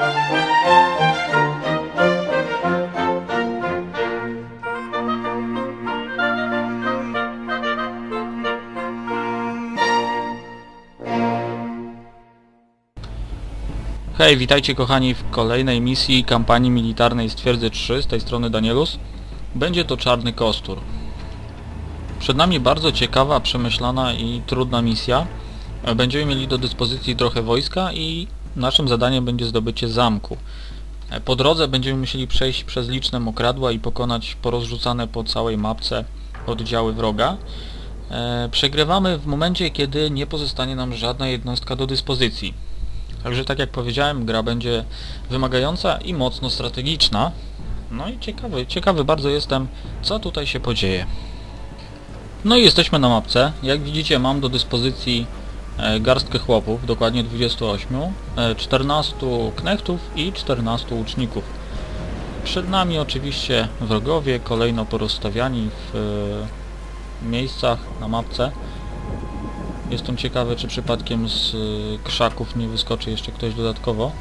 Hej, witajcie kochani w kolejnej misji kampanii militarnej z Twierdzy 3, z tej strony Danielus. Będzie to Czarny Kostur. Przed nami bardzo ciekawa, przemyślana i trudna misja. Będziemy mieli do dyspozycji trochę wojska i naszym zadaniem będzie zdobycie zamku. Po drodze będziemy musieli przejść przez liczne mokradła i pokonać porozrzucane po całej mapce oddziały wroga. E, Przegrywamy w momencie, kiedy nie pozostanie nam żadna jednostka do dyspozycji. Także tak jak powiedziałem, gra będzie wymagająca i mocno strategiczna. No i ciekawy, ciekawy bardzo jestem, co tutaj się podzieje. No i jesteśmy na mapce. Jak widzicie mam do dyspozycji garstkę chłopów, dokładnie 28, e, 14 knechtów i 14 łuczników. Przed nami oczywiście wrogowie, kolejno porozstawiani w e, miejscach na mapce. Jestem ciekawy, czy przypadkiem z krzaków nie wyskoczy jeszcze ktoś dodatkowo.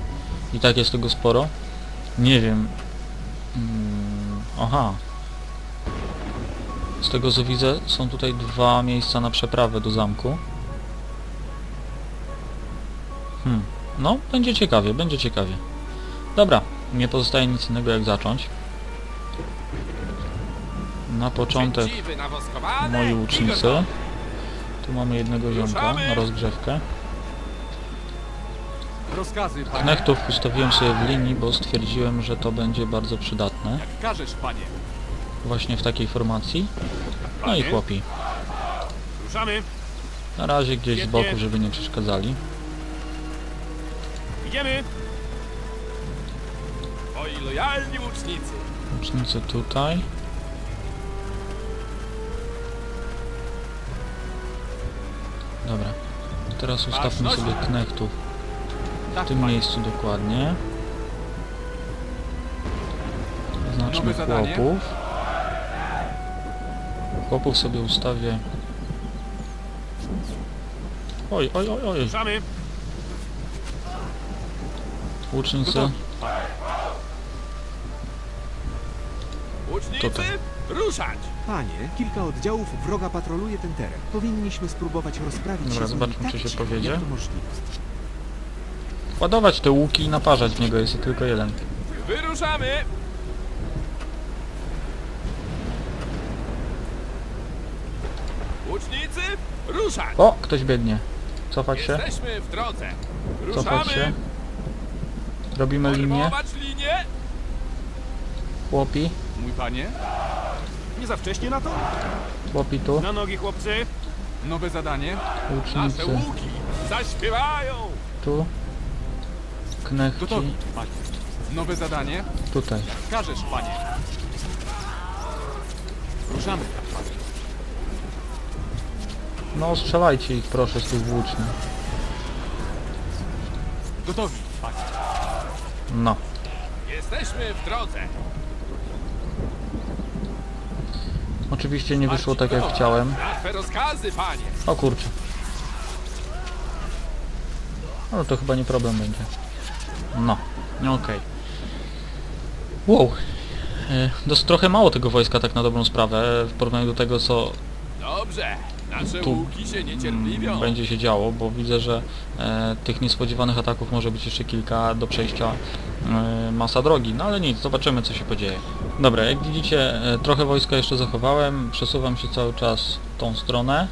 I tak jest tego sporo. Nie wiem. Mm, aha. Z tego co widzę, są tutaj dwa miejsca na przeprawę do zamku. Hmm. No, będzie ciekawie, będzie ciekawie. Dobra, nie pozostaje nic innego jak zacząć. Na początek moi łucznicy. Tu mamy jednego ziomka na rozgrzewkę. Knechtów ustawiłem sobie w linii, bo stwierdziłem, że to będzie bardzo przydatne. Właśnie w takiej formacji. No i chłopi. Na razie gdzieś z boku, żeby nie przeszkadzali. Idziemy. Moi lojalni łucznicy. Łucznicy tutaj. Dobra. Teraz ustawmy sobie knechtów Tak, w tym panie. miejscu dokładnie. Zadanie? chłopów. Chłopów sobie ustawię. Oj, oj, oj, oj. Łucznicy. Gotowi. Łucznicy. Tutaj. Ruszać. Panie, kilka oddziałów wroga patroluje ten teren. Powinniśmy spróbować rozprawić Dobra, się zobaczmy, tak czy się cicho, powiedzie. Ładować te łuki i naparzać w niego, jest tylko jeden. Wyruszamy. Łucznicy. Ruszać. O, ktoś biegnie. Cofać się, Jesteśmy w drodze. cofać się. Robimy linię. Linię. Chłopi, Mój panie. Nie za wcześnie na to? chłopi tu. Na nogi, chłopcy. Nowe zadanie. Nasze Łucznicy łuki zaśpiewają. tu. Knechci Gotowi, panie. Nowe zadanie. tutaj. Każesz, panie. Ruszamy. No strzelajcie ich proszę z tych włóczni. Gotowi. No. Jesteśmy w drodze. Oczywiście nie wyszło tak jak chciałem. Rozkazy, panie. O kurczę. No to chyba nie problem będzie. No, no okej. Wow. E, Dość trochę mało tego wojska tak na dobrą sprawę w porównaniu do tego co Dobrze. Tu, mm, będzie się działo, bo widzę, że e, tych niespodziewanych ataków może być jeszcze kilka do przejścia e, masa drogi, no ale nic, zobaczymy co się podzieje. Dobra, jak widzicie e, trochę wojska jeszcze zachowałem, przesuwam się cały czas w tą stronę.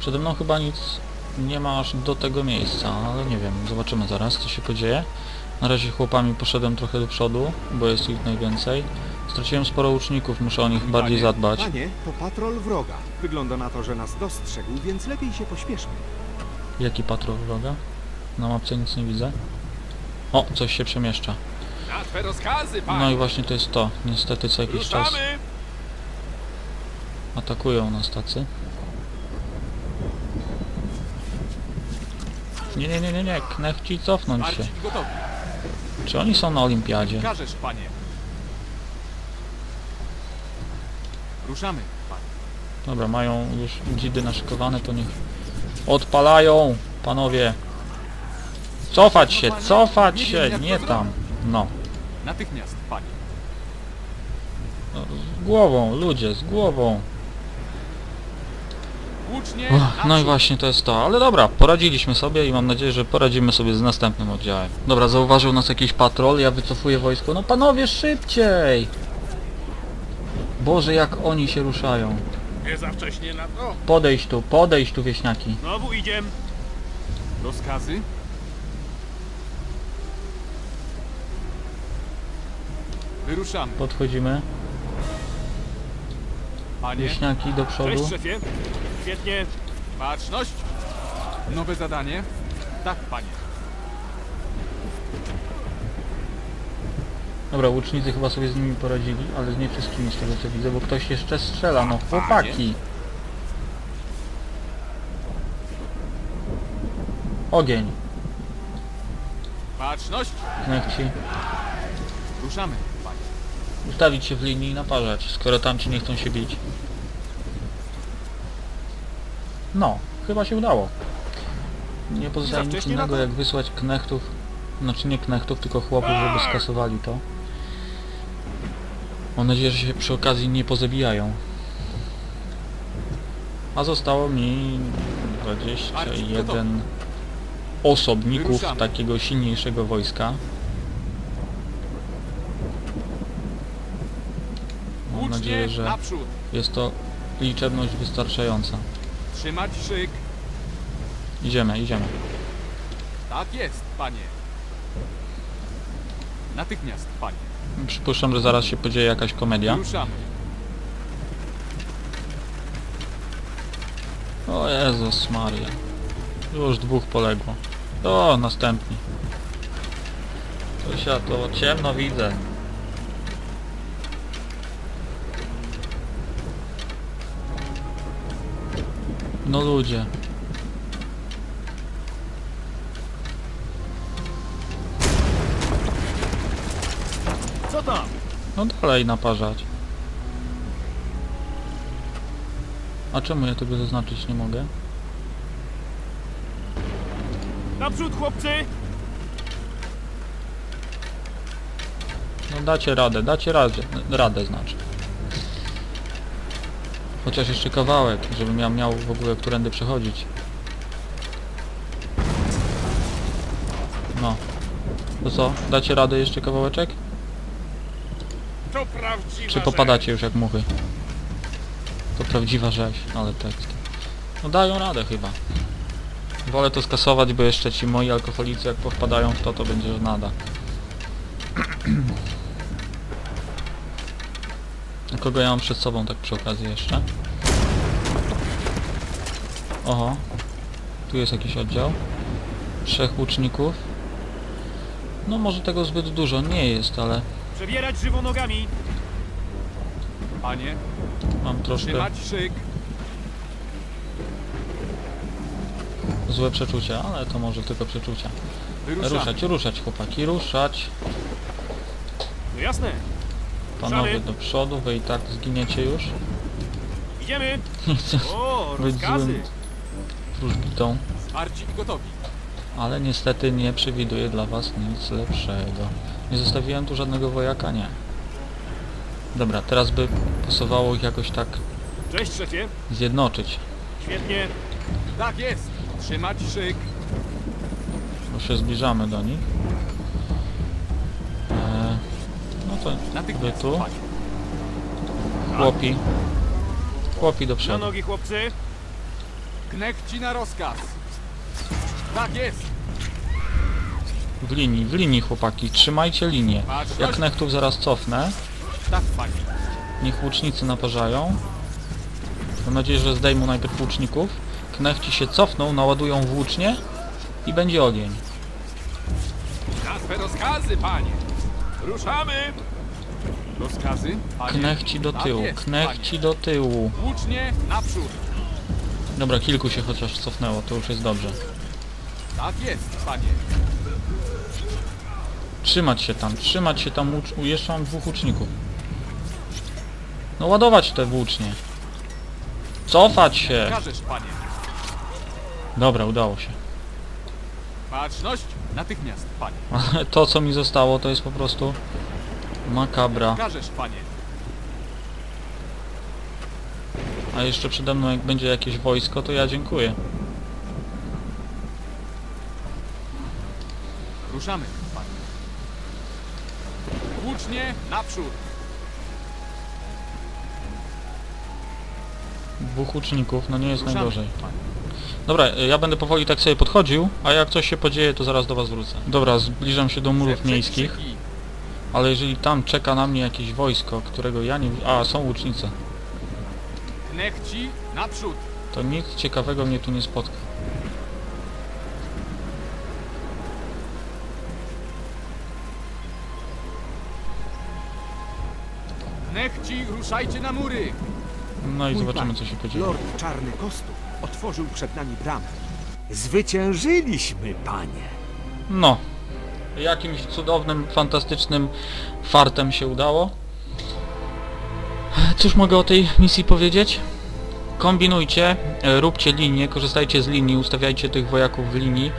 Przede mną chyba nic nie ma aż do tego miejsca, ale nie wiem, zobaczymy zaraz co się podzieje. Na razie chłopami poszedłem trochę do przodu, bo jest ich najwięcej. Straciłem sporo łuczników, muszę o nich bardziej zadbać. Panie, to patrol wroga. Wygląda na to, że nas dostrzegł, więc lepiej się pośpieszmy. Jaki patrol wroga? Na mapce nic nie widzę. O, coś się przemieszcza. Na twe rozkazy, panie. No i właśnie to jest to. Niestety co jakiś czas Ruszamy. atakują nas tacy. Nie, nie, nie, nie, nie, knechci cofnąć się. Marcin gotowi. Czy oni są na olimpiadzie? Każesz, panie. Ruszamy, panie. Dobra, mają już dzidy naszykowane, to niech odpalają, panowie. Cofać się, cofać się, nie tam. No. Natychmiast, panie. No, Z głową, ludzie, z głową. Łucznie, Uch, no i naprzód. właśnie to jest to, ale dobra, poradziliśmy sobie i mam nadzieję, że poradzimy sobie z następnym oddziałem. Dobra, zauważył nas jakiś patrol, ja wycofuję wojsko. No panowie, szybciej! Boże, jak oni się ruszają. Nie za wcześnie na to. Podejść tu, podejść tu, wieśniaki. Znowu idziemy. Rozkazy? Wyruszamy. Podchodzimy. Panie, Wieśniaki do przodu. Cześć szefie. Świetnie. baczność. Nowe zadanie? Tak, panie. Dobra, łucznicy chyba sobie z nimi poradzili, ale z nie wszystkimi z tego co widzę, bo ktoś jeszcze strzela, no chłopaki. Ogień. Baczność. Knechci. Ruszamy, panie. Ustawić się w linii i naparzać, skoro tamci nie chcą się bić. No, chyba się udało. Nie pozostaje nic wcześnie na innego to? jak wysłać knechtów, znaczy nie knechtów, tylko chłopów, żeby skasowali to. Mam nadzieję, że się przy okazji nie pozabijają. A zostało mi 21 osobników takiego silniejszego wojska. Mam nadzieję, że jest to liczebność wystarczająca. Trzymać szyk. Idziemy, idziemy. Tak jest, panie. Natychmiast, panie. Przypuszczam, że zaraz się podzieje jakaś komedia. Ruszamy. O Jezus Maria. Już dwóch poległo. O, następni. To się to ciemno widzę. No ludzie. Tam? No dalej naparzać. A czemu ja tego zaznaczyć nie mogę? Naprzód chłopcy. No dacie radę, dacie radę, radę znaczy. Chociaż jeszcze kawałek, żebym ja miał w ogóle którędy przechodzić. No. To co? Dacie radę jeszcze kawałeczek? To prawdziwa Czy popadacie już jak muchy? To prawdziwa rzeź, ale tekst. No dają radę chyba. Wolę to skasować, bo jeszcze ci moi alkoholicy jak powpadają w to, to będzie nada. A Kogo ja mam przed sobą tak przy okazji jeszcze? Oho. Tu jest jakiś oddział. Trzech łuczników. No może tego zbyt dużo nie jest, ale Przebierać żywo nogami. Panie, mam troszkę trzymać szyk. złe przeczucia, ale to może tylko przeczucia. Wyruszamy. Ruszać, ruszać chłopaki, ruszać. No jasne. Panowie Ruszamy. do przodu, wy i tak zginiecie już. Idziemy. O, być rozkazy. złym wróżbitą, Zwarci i gotowi. ale niestety nie przewiduję dla was nic lepszego. Nie zostawiłem tu żadnego wojaka? Nie. Dobra, teraz by pasowało ich jakoś tak Cześć szefie. zjednoczyć, Świetnie. Tak jest. Trzymać szyk. bo się zbliżamy do nich. Eee, no to wy Natychmiast, tu, panie. chłopi. Chłopi do Na przodu. nogi chłopcy. Knechci na rozkaz. Tak jest. W linii, w linii chłopaki, trzymajcie linię. Jak nechtów zaraz cofnę, panie. niech łucznicy naparzają. Mam nadzieję, że zdejmą najpierw łuczników. Knechci się cofną, naładują włócznie i będzie ogień. Na swe rozkazy, panie. Ruszamy. Rozkazy? Panie. Knechci do Tak tyłu, jest, knechci do tyłu. panie. Łucznie naprzód. Dobra, kilku się chociaż cofnęło, to już jest dobrze. Tak jest, panie. Trzymać się tam, trzymać się tam, jeszcze mam dwóch łuczników. No ładować te włócznie. Cofać się! Każesz, panie. Dobra, udało się. Baczność! Natychmiast, panie. To co mi zostało to jest po prostu makabra. Każesz, panie. A jeszcze przede mną jak będzie jakieś wojsko to ja dziękuję. Ruszamy. Włócznie naprzód! Dwóch łuczników, no nie jest Ruszamy, najgorzej. Dobra, y, ja będę powoli tak sobie podchodził, a jak coś się podzieje to zaraz do was wrócę. Dobra, zbliżam się do murów miejskich, krzyki. ale jeżeli tam czeka na mnie jakieś wojsko, którego ja nie... A, są łucznice. Knechci naprzód! To nic ciekawego mnie tu nie spotka. Ruszajcie na mury! No i Mój zobaczymy co się podzieje. Lord Czarny Kostur otworzył przed nami bramę. Zwyciężyliśmy, panie. No. Jakimś cudownym, fantastycznym fartem się udało. Cóż mogę o tej misji powiedzieć? Kombinujcie, e, róbcie linie, korzystajcie z linii, ustawiajcie tych wojaków w linii,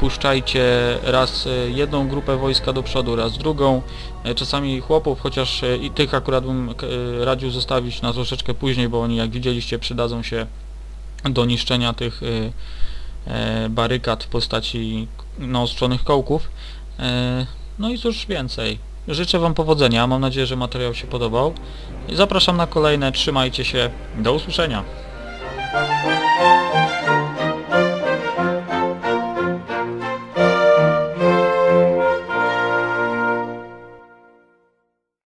puszczajcie raz e, jedną grupę wojska do przodu, raz drugą, e, czasami chłopów, chociaż e, i tych akurat bym e, radził zostawić na troszeczkę później, bo oni jak widzieliście przydadzą się do niszczenia tych e, e, barykad w postaci naostrzonych kołków. E, no i cóż więcej. Życzę Wam powodzenia, mam nadzieję, że materiał się podobał. I zapraszam na kolejne, trzymajcie się, do usłyszenia.